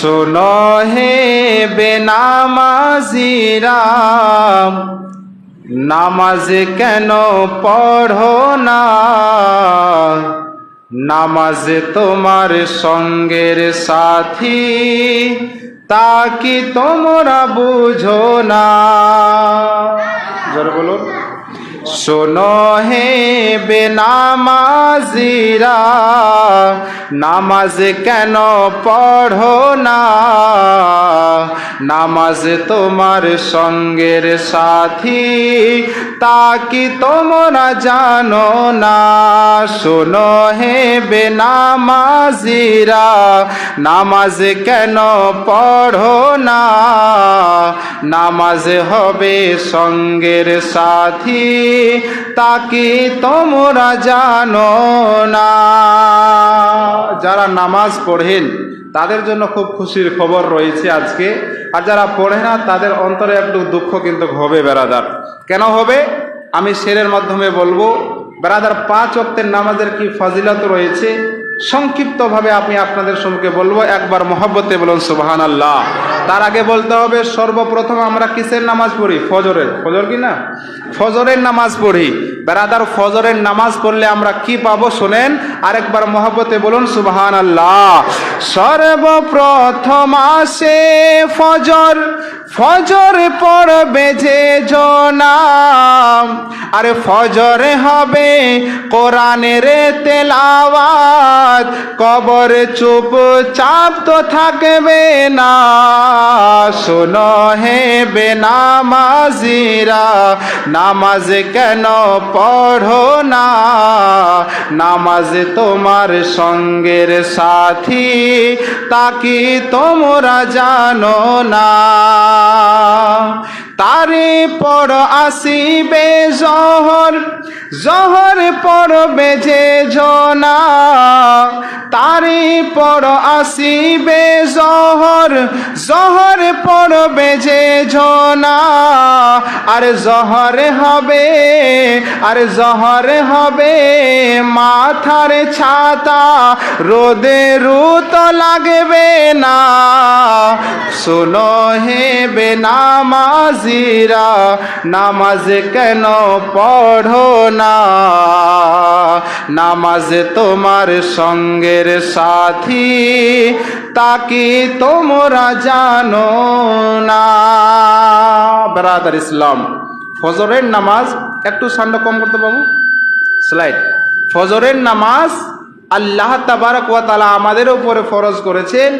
শোনো হে বেনামাজিরা নামাজ কেন পড়ো না? নামাজ তোমার সঙ্গের সাথী, তা কি তোমরা বুঝো না? জোরে বলুন। শোনো হে বেনামাজিরা, নামাজ কেন পড়ো না? নামাজ তোমার সঙ্গের সাথী, তা কি তোমরা জানো না? শোনো হে বেনামাজিরা, নামাজ কেন পড়ো না? নামাজ হবে সঙ্গের সাথী। তা কি তোমরা জানো না। যারা নামাজ পড়েন, তাদের জন্য খুব খুশির খবর রয়েছে আজকে। আর যারা পড়ে না, তাদের অন্তরে একটু দুঃখ কিন্তু হবে বেড়াদার কেন হবে? আমি শেরের মাধ্যমে বলব বেড়াদার পাঁচ অক্তের নামাজের কি ফাজিলত রয়েছে? সংক্ষিপ্তভাবে আমি আপনাদের সম্মুখে বলব, একবার মহব্বতে বলুন সুবাহান আল্লাহ তার আগে বলতে হবে, সর্বপ্রথম আমরা কিসের নামাজ পড়ি? ফজরের। ফজর কি না? ফজরের নামাজ পড়ি। বেড়াদার ফজরের নামাজ পড়লে আমরা কি পাবো শোনেন? আরেকবার মহব্বতে বলুন সুবাহান আল্লাহ সর্বপ্রথম আসে ফজর ফজর পড়বে যে জনাম। আরে ফজরে হবে কোরআনের তেলাওয়াত, কবর চুপ চাপ তো থাকবে না। শোনো হে বেনামাজিরা, নামাজ কেন পড়ো না। নামাজ তোমার সঙ্গের সাথী তাকি তোমরা জানো না? তারে পর আসিবে জহর জহর পড়বে যে জনা। তারে পর আসিবে জহর জহর পড়বে যে জনা। আর জহর হবে, আর জহর হবে মাথার ছাতা। রোদে রুত লাগবে না, শোনো হে বেনামাজিরা, নামাজ কেন পড়ো না? নামাজ তোমার সঙ্গের সাথী তাকি তোমরা জানো না? বেরাদার ইসলাম, ফজরের নামাজ একটু সান্ড কম করতে পাবো স্লাইড ফজরের নামাজ আল্লাহ তাবারক ওয়া তাআলা আমাদের উপরে ফরজ করেছেন।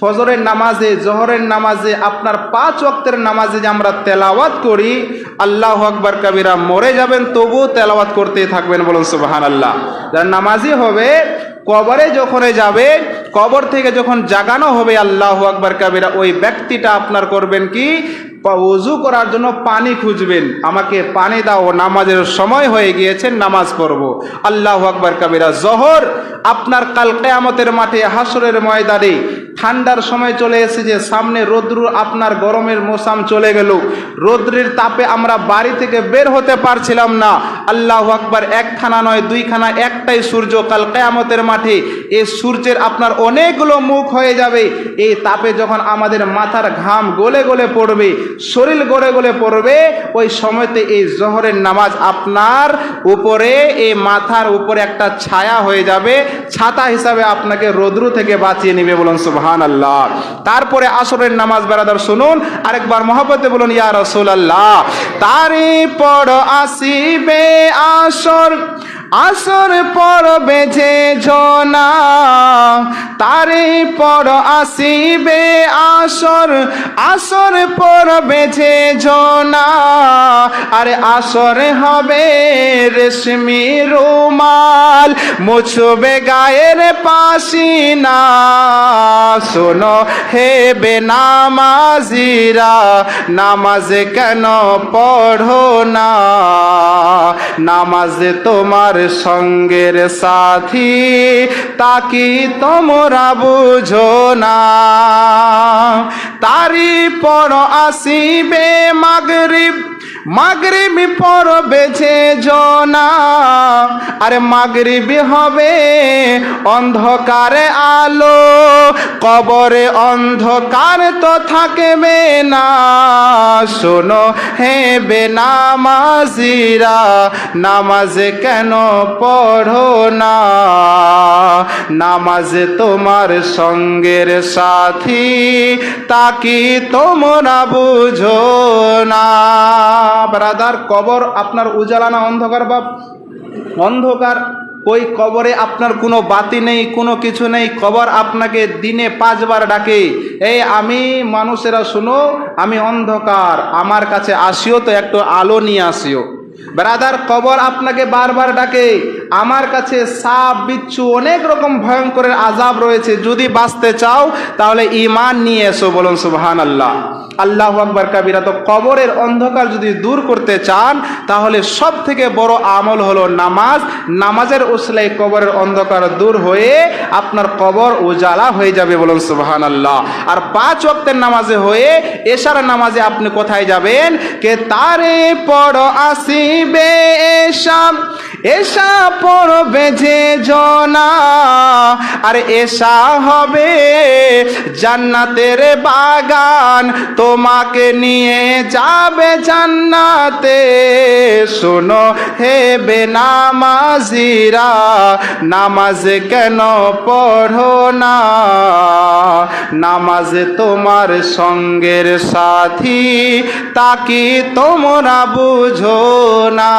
ফজরের নামাজে, জহরের নামাজে, আপনার পাঁচ ওয়াক্তের নামাজে যে আমরা তেলাওয়াত করি আল্লাহ আকবার কাবিরা মরে যাবেন, তবুও তেলাওয়াত করতেই থাকবেন বলুন সুবাহান আল্লাহ যারা নামাজি হবে, কবরে যখন যাবে, কবর থেকে যখন জাগানো হবে আল্লাহ আকবার কাবিরা, ওই ব্যক্তিটা আপনার করবেন কি? উজু করার জন্য পানি খুঁজবেন। আমাকে পানি দাও, নামাজের সময় হয়ে গিয়েছে, নামাজ পড়ব। আল্লাহ আকবার কাবিরা, জহর আপনার কাল কেয়ামতের মাঠে হাসরের ময়দানে ঠান্ডার সময় চলে এসেছে সামনে রৌদ্র আপনার গরমের মৌসাম চলে গেল। রৌদ্রের তাপে আমরা বাড়ি থেকে বের হতে পারছিলাম না। আল্লাহ আকবার একখানা নয় দুইখানা একটাই সূর্য। কাল কেয়ামতের মাঠে এই সূর্যের আপনার অনেকগুলো মুখ হয়ে যাবে। এই তাপে যখন আমাদের মাথার ঘাম গলে গলে পড়বে, শরীর গলে গলে পড়বে, ওই সময়তে এই জহরের নামাজ আপনার উপরে, এই মাথার উপরে একটা ছায়া হয়ে যাবে। ছাতা হিসাবে আপনাকে রৌদ্র থেকে বাঁচিয়ে নেবে বলুন সুবহান আল্লাহ তারপরে আসরের নামাজ বেড়াদার শুনুন, আরেকবার মহব্বতে বলুন, ইয়া রসুল আল্লাহ তারই পর আসিবে আসর আসর পড়বে যে জনা তারে পর আসিবে আসর আসর পড়বে যে জনা আরে আসরে হবে রেশমি রুমাল, মুছবে গায়ের পাসিনা। শোনো হে বেনামাজিরা, নামাজ কেন পড়ো না? নামাজ তোমার সঙ্গের সাথী তাকি তোমরা বুঝো না? তারি পর আসিবে মাগরিব মাগরিব পর বেছে জনা আরে মাগরিবি হবে অন্ধকারে আলো। কবরে অন্ধকার তো থাকবে না। শোনো হে বেনামাজিরা, নামাজে কেন পড়ো না? নামাজে তোমার সঙ্গের সাথী তাকি তোমরা বুঝো না? ব্রাদার, কবর আপনার উজালা না অন্ধকার বাপ? অন্ধকার, ওই কবরে আপনার কোনো বাতি নেই, কোনো কিছু নেই, কবর আপনাকে দিনে পাঁচবার ডাকে, এই আমি, মানুষেরা, শুনো, আমি অন্ধকার, আমার কাছে আসিও তো, একটু আলো নিয়ে আসিও। ব্রাদার, কবর আপনাকে বারবার ডাকে আমার কাছে সাপ, বিচ্ছু, অনেক রকম ভয়ঙ্করের আজাব রয়েছে। যদি বাঁচতে চাও, তাহলে ইমান নিয়ে এসো বলুন সুবহান আল্লাহ আল্লাহ আকবর কাবিরা, তো কবরের অন্ধকার যদি দূর করতে চান, তাহলে সব থেকে বড় আমল হলো নামাজ। নামাজের উসলাই কবরের অন্ধকার দূর হয়ে আপনার কবর উজালা হয়ে যাবে বলুন সুবহান আল্লাহ আর পাঁচ ওয়াক্তের নামাজে হয়ে এশার নামাজে আপনি কোথায় যাবেন? কে তারে পড় আসিবে এশাম এশা পড়বে যে জনা। আর এশা হবে জান্নাতের বাগান। তোমাকে নিয়ে যাবে জান্নাতে। শোনো হে বেনামাজিরা, নামাজে কেন পড়ো না? নামাজে তোমার সঙ্গের সাথী তাকি তোমরা বুঝো না?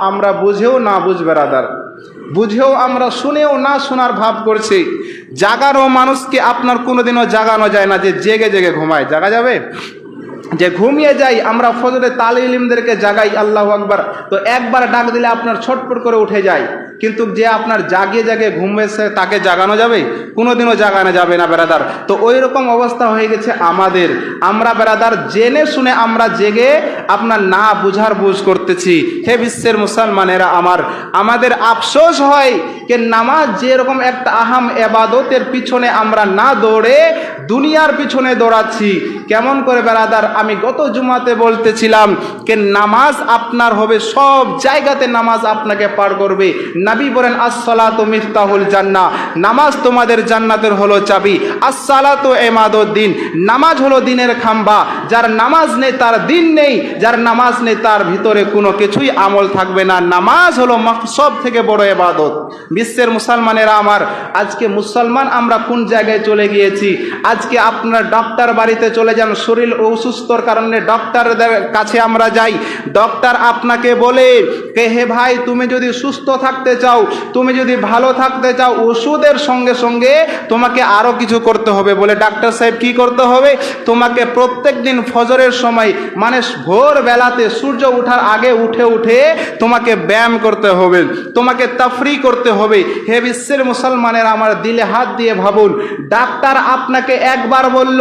আমরা বুঝেও না বুঝবে রাদার বুঝেও আমরা, শুনেও না শোনার ভাব করছি। জাগারও মানুষকে আপনার কোনোদিনও জাগানো যায় না যে জেগে জেগে ঘুমায়। জাগা যাবে? যে ঘুমিয়ে যাই, আমরা ফজরে তালিমদেরকে জাগাই, আল্লাহ আকবার। তো একবার ডাক দিলে আপনার ছটপট করে উঠে যায়। কিন্তু যে আপনার জাগিয়ে জাগে ঘুমেছে তাকে জাগানো যাবে? কোনোদিনও জাগানো যাবে না বেড়াদার তো ওই রকম অবস্থা হয়ে গেছে আমাদের। আমরা বেড়াদার জেনে শুনে আমরা জেগে আপনার না বুঝার বুঝ করতেছি। হে বিশ্বের মুসলমানেরা আমার, আমাদের আফসোস হয় যে নামাজ যেরকম একটা আহাম এবাদতের পিছনে আমরা না দৌড়ে দুনিয়ার পিছনে দৌড়াচ্ছি। কেমন করে বেড়াদার আমি গত জুমাতে বলতেছিলাম যে নামাজ আপনার হবে, সব জায়গাতে নামাজ আপনাকে পার করবে। নাবি বলেন, আসসালাত মিফতাহুল জান্না নামাজ তোমাদের জান্নাতের হলো চাবি। আসসালাত এমাদুদ্দিন নামাজ হলো দিনের খাম্বা। যার নামাজ নেই, তার দিন নেই। যার নামাজ নেই, তার ভিতরে কোনো কিছুই আমল থাকবে না। নামাজ হলো সব থেকে বড় এবাদত বিশ্বের মুসলমানেরা আমার, আজকে মুসলমান, আমরা কোন জায়গায় চলে গিয়েছি? আজকে আপনার ডক্টর বাড়িতে চলে যান। শরীর অসুস্থর কারণে ডক্টরদের কাছে আমরা যাই। ডক্টর আপনাকে বলে, কে হে ভাই, তুমি যদি সুস্থ থাকতে চাও, তুমি যদি ভালো থাকতে চাও, ওষুধের সঙ্গে সঙ্গে তোমাকে আরও কিছু করতে হবে বলে ডাক্তার সাহেব কি করতে হবে? তোমাকে প্রত্যেক দিন ফজরের সময় মানে ভোর বেলাতে সূর্য ওঠার আগে উঠে উঠে তোমাকে ব্যায়াম করতে হবে, তোমাকে তাফরি করতে হবে। হে বিশ্বের মুসলমানের, আমার দিলে হাত দিয়ে ভাবুন। ডাক্তার আপনাকে একবার বলল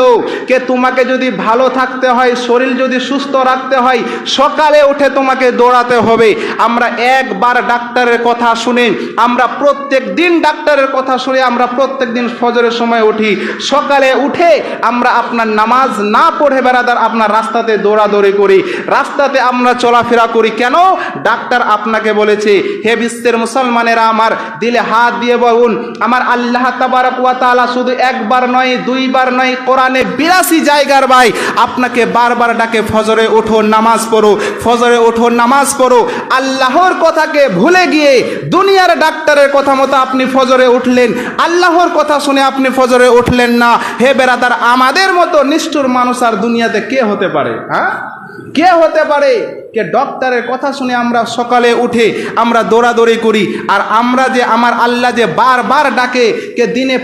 কে, তোমাকে যদি ভালো থাকতে হয়, শরীর যদি সুস্থ রাখতে হয়, সকালে উঠে তোমাকে দৌড়াতে হবে। আমরা একবার ডাক্তারের কথা শুনে আমরা প্রত্যেক দিন ডাক্তারের কথা শুনে আমরা প্রত্যেক দিন ফজরের সময় উঠি। সকালে উঠে আমরা আপনার নামাজ না পড়ে বেড়াদার আপনার রাস্তাতে দৌড়াদৌড়ি করি। রাস্তাতে আমরা চলাফেরা করি। কেন? ডাক্তার আপনাকে বলেছে, হে বিশ্বের মুসলমানেরা আমার দিলে হাত দিয়ে বলুন, আমার আল্লাহ তাআলা শুধু একবার নয়, দুইবার নয়, কোরআনে বিরাশি জায়গার ভাই। আপনাকে বারবার ডাকে, ফজরে ওঠো, নামাজ পড়ো, ফজরে ওঠো, নামাজ পড়ো। আল্লাহর কথাকে ভুলে গিয়ে দুনিয়ার ডাক্তারের কথা মতো আপনি ফজরে উঠলেন, আল্লাহর কথা শুনে আপনি ফজরে উঠলেন না। হে বেরাদার আমাদের মতো নিষ্ঠুর মানুষ আর দুনিয়াতে কে হতে পারে হ্যাঁ? কে হতে পারে? কে ডক্টরের কথা শুনে আমরা সকালে উঠে আমরা দৌড়াদৌড়ি করি, আর আমরা যে আমার আল্লাহ যে বারবার ডাকে, কে দিনে